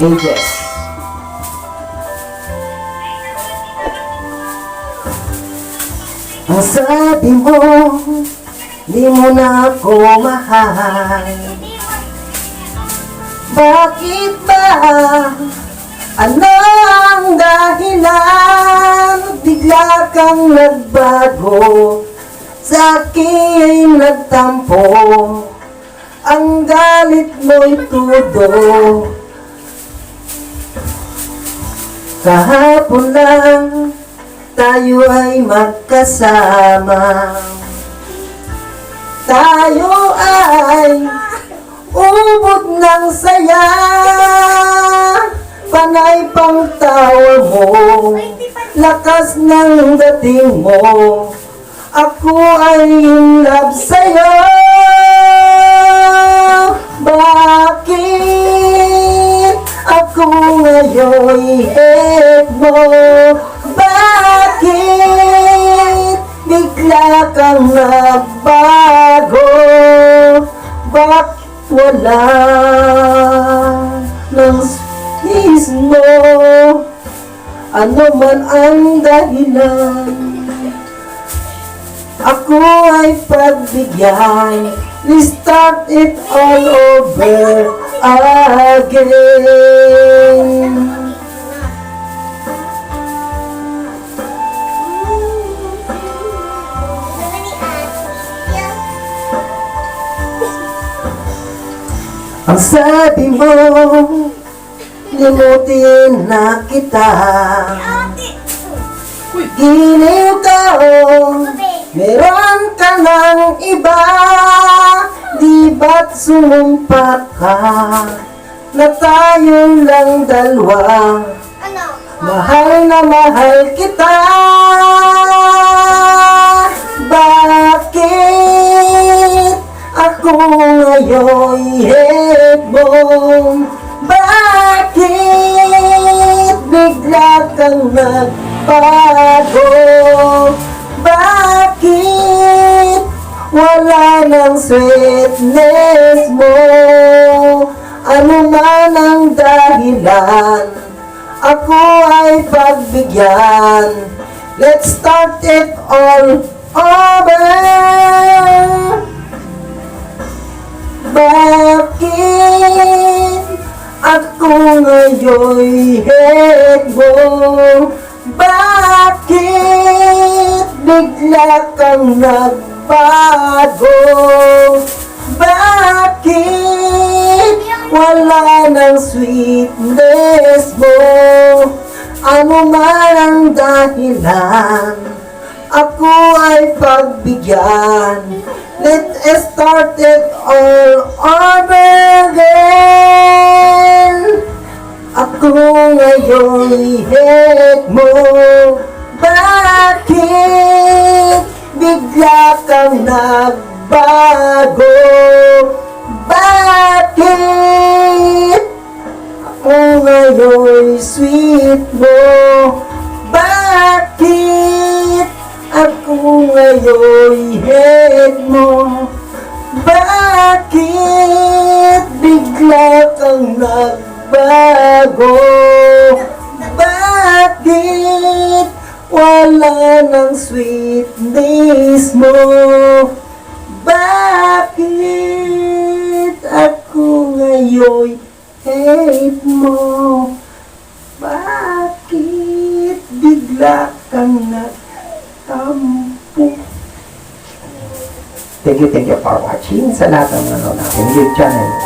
ages. Ang sabi mo, di mo na ako mahal. Bakit ba? Ano ang dahilan? Bigla kang nagbago Sa akin nagtampo Ang galit mo'y tudo Kahapon lang Tayo ay magkasama. Tayo ay Ubod ng saya. Panay pang tawa mo Lakas ng dating mo. Ako ay in love sa'yo. Bakit ako ngayon nagbago? Bakit wala ng space mo? Ano man ang dahilan Ako ay pagbigyan Restart it all over again Ang sabi mo Limutin na kita. Giliw ka oh Meron ka ng iba. Di ba't sumumpa ka Na tayo lang dalawa? Ano? Mahal na mahal kita kang nagbago? Bakit wala ng sweetness mo? Ano man ang dahilan ako ay pagbigyan Let's start it all over Bakit ako ngayon'y hate mo? Bakit bigla kang nagbago? Bakit wala ng sweetness mo? Ano man ang dahilan Ako ay pagbigyan Let's start it all over again ngayon hate mo Bakit bigla kang nagbago? Bakit ako ngayon sweet mo? Bakit ako ngayon hate mo? Bakit bigla kang nagbago? Bakit wala ng sweetness mo? Bakit ako ngayon hate mo? Bakit bigla kang nagtampo? Thank you, thank you for watching sa lahat ng nanonood natin YouTube channel.